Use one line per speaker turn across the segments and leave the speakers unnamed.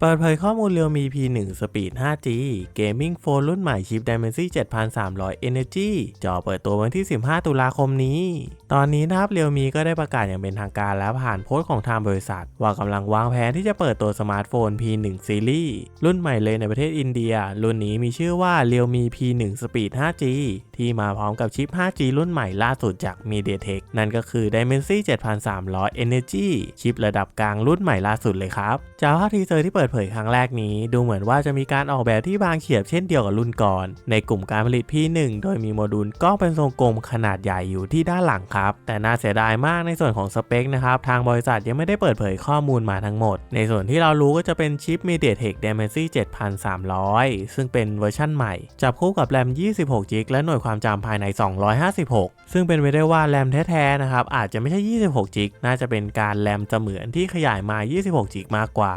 เปิดเผยข้อมูล Realme P1 Speed 5G Gaming Phone รุ่นใหม่ชิป Dimensity 7300 Energy จอเปิดตัววันที่ 15 ตุลาคมนี้ ตอนนี้นะครับ Realme ก็ได้ประกาศอย่างเป็นทางการแล้วผ่านโพสต์ของทางบริษัท ว่ากำลังวางแผนที่จะเปิดตัวสมาร์ทโฟน P1 Series รุ่นใหม่เลยในประเทศอินเดีย รุ่นนี้มีชื่อว่า Realme P1 Speed 5G ที่มาพร้อมกับชิป 5G รุ่นใหม่ล่าสุดจาก MediaTek นั่นก็คือ Dimensity 7300 Energy ชิประดับกลางรุ่นใหม่ล่าสุดเลยครับจากภาพทีเซอร์ที่เปิดเผยครั้งแรกนี้ ดูเหมือนว่าจะมีการออกแบบที่บางเฉียบเช่นเดียวกับรุ่นก่อน ในกลุ่มการผลิต P1 โดยมีโมดูลกล้องเป็นทรงกลมขนาดใหญ่อยู่ที่ด้านหลังครับ แต่น่าเสียดายมากในส่วนของสเปคนะครับ ทางบริษัทยังไม่ได้เปิดเผยข้อมูลมาทั้งหมด ในส่วนที่เรารู้ก็จะเป็นชิป MediaTek Dimensity 7300 ซึ่งเป็นเวอร์ชั่นใหม่ จับคู่กับแรม 26 g b และหน่วยความจำภายใน 256 ซึ่งเป็นไปได้ว่าแรมแท้ๆนะครับอาจจะไม่ใช่ 26 g b น่าจะเป็นการแรมเสมือนที่ขยายมา 26 g b มากกว่า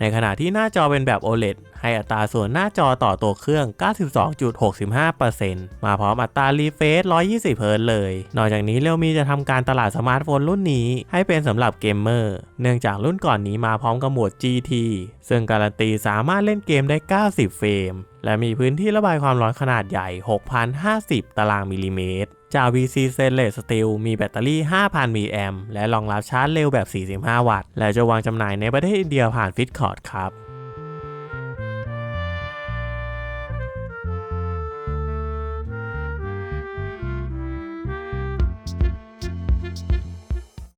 ในขณะที่หน้าจอเป็นแบบ OLED ให้อัตราส่วนหน้าจอต่อตัวเครื่อง 92.65%มาพร้อมอัตรารีเฟรช120เฮิรตซ์เลย นอกจากนี้เรียวมีจะทำการตลาดสมาร์ทโฟนรุ่นนี้ ให้เป็นสำหรับเกมเมอร์ เนื่องจากรุ่นก่อนนี้มาพร้อมกับโหมด GT ซึ่งการันตีสามารถเล่นเกมได้ 90 เฟรม และมีพื้นที่ระบายความร้อนขนาดใหญ่ 6,050 ตารางมิลลิเมตร จาก VC Stainless Steel มีแบตเตอรี่ 5,000 มิลลิแอมและรองรับชาร์จเร็วแบบ 45 วัตต์ และจะวางจำหน่ายในประเทศอินเดียผ่านฟิตคอร์ดครับ